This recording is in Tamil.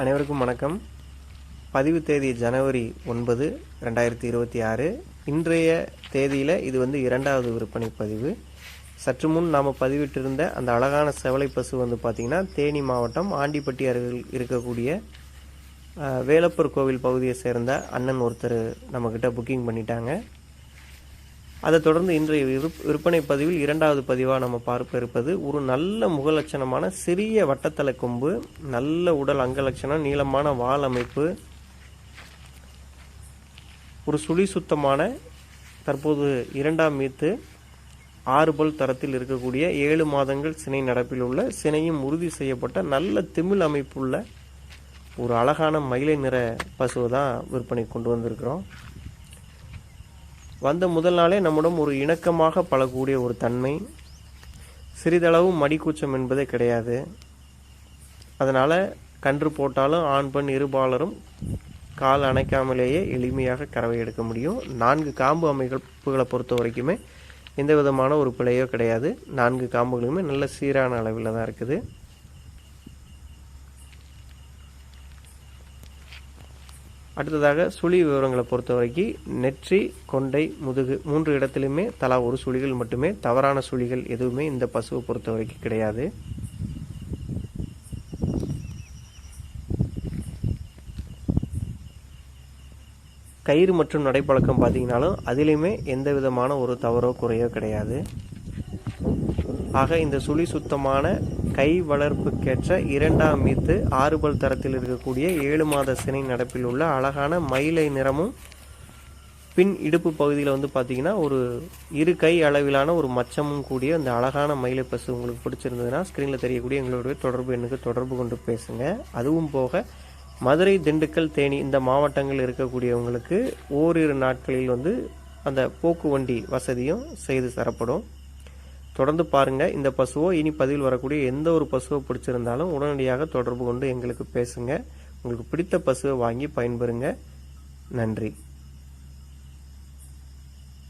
அனைவருக்கும் வணக்கம். பதிவு தேதி ஜனவரி ஒன்பது ரெண்டாயிரத்தி இருபத்தி ஆறு. இன்றைய தேதியில் இது வந்து இரண்டாவது விற்பனை பதிவு. சற்று முன் நாம் பதிவிட்டிருந்த அந்த அழகான செவலை பசு வந்து பார்த்திங்கன்னா தேனி மாவட்டம் ஆண்டிப்பட்டி அருகில் இருக்கக்கூடிய வேலப்பூர் வேலப்பர் கோவில் பகுதியை சேர்ந்த அண்ணன் ஒருத்தர் நம்மக்கிட்ட புக்கிங் பண்ணிட்டாங்க. அதை தொடர்ந்து இன்றைய விற்பனை பதிவில் இரண்டாவது பதிவாக நம்ம பார்க்க இருப்பது ஒரு நல்ல முகலட்சணமான சிறிய வட்டத்தலை கொம்பு நல்ல உடல் அங்கலட்சணம் நீளமான வால் அமைப்பு ஒரு சுழி சுத்தமான தற்போது இரண்டாம் மீத்து ஆறு பல் தரத்தில் இருக்கக்கூடிய ஏழு மாதங்கள் சினை நடப்பில் உள்ள சினையும் உறுதி செய்யப்பட்ட நல்ல திமிழ் அமைப்புள்ள ஒரு அழகான மயிலை நிற பசுவை தான் விற்பனை கொண்டு வந்திருக்கிறோம். வந்த முதல் நாளே நம்மிடம் ஒரு இணக்கமாக பழகக்கூடிய ஒரு தன்மை. சிறிதளவு மடிக்கூச்சம் என்பதே கிடையாது. அதனால் கன்று போட்டாலும் ஆண் பெண் இருபாலரும் கால் அணைக்காமலேயே எளிமையாக கறவை எடுக்க முடியும். நான்கு காம்பு அமைப்புகளை பொறுத்த வரைக்குமே எந்த விதமான ஒரு பிழையோ கிடையாது. நான்கு காம்புகளுமே நல்ல சீரான அளவில் தான் இருக்குது. அடுத்ததாக சுழி விவரங்களை பொறுத்த வரைக்கும் நெற்றி கொண்டை முதுகு மூன்று இடத்துலையுமே தலா ஒரு சுழிகள் மட்டுமே தவறான சுழிகள் எதுவுமே இந்த பசுவை பொறுத்த வரைக்கும் கிடையாது. கயிறு மற்றும் நடைப்பழக்கம் பார்த்தீங்கன்னாலும் அதிலையுமே எந்த விதமான ஒரு தவறோ குறையோ கிடையாது. ஆக இந்த சுழி சுத்தமான கை வளர்ப்புக்கேற்ற இரண்டாம் மீத்து ஆறுபல் தரத்தில் இருக்கக்கூடிய ஏழு மாத சினை நடப்பில் உள்ள அழகான மயிலை நிறமும் பின் இடுப்பு பகுதியில் வந்து பார்த்தீங்கன்னா ஒரு இரு கை அளவிலான ஒரு மச்சமும் கூடிய அந்த அழகான மயிலை பசு உங்களுக்கு பிடிச்சிருந்ததுன்னா ஸ்க்ரீனில் தெரியக்கூடிய எங்களுடைய தொடர்பு எண்ணுக்கு தொடர்பு கொண்டு பேசுங்க. அதுவும் போக மதுரை திண்டுக்கல் தேனி இந்த மாவட்டங்கள் இருக்கக்கூடியவங்களுக்கு ஓரிரு நாட்களில் வந்து அந்த போக்கு வண்டி வசதியும் செய்து தரப்படும். தொடர்ந்து பாருங்க. இந்த பசுவோ இனி பதிவில் வரக்கூடிய எந்த ஒரு பசுவை பிடிச்சிருந்தாலும் உடனடியாக தொடர்பு கொண்டு எங்களுக்கு பேசுங்க. உங்களுக்கு பிடித்த பசுவை வாங்கி பயன்பெறுங்க. நன்றி.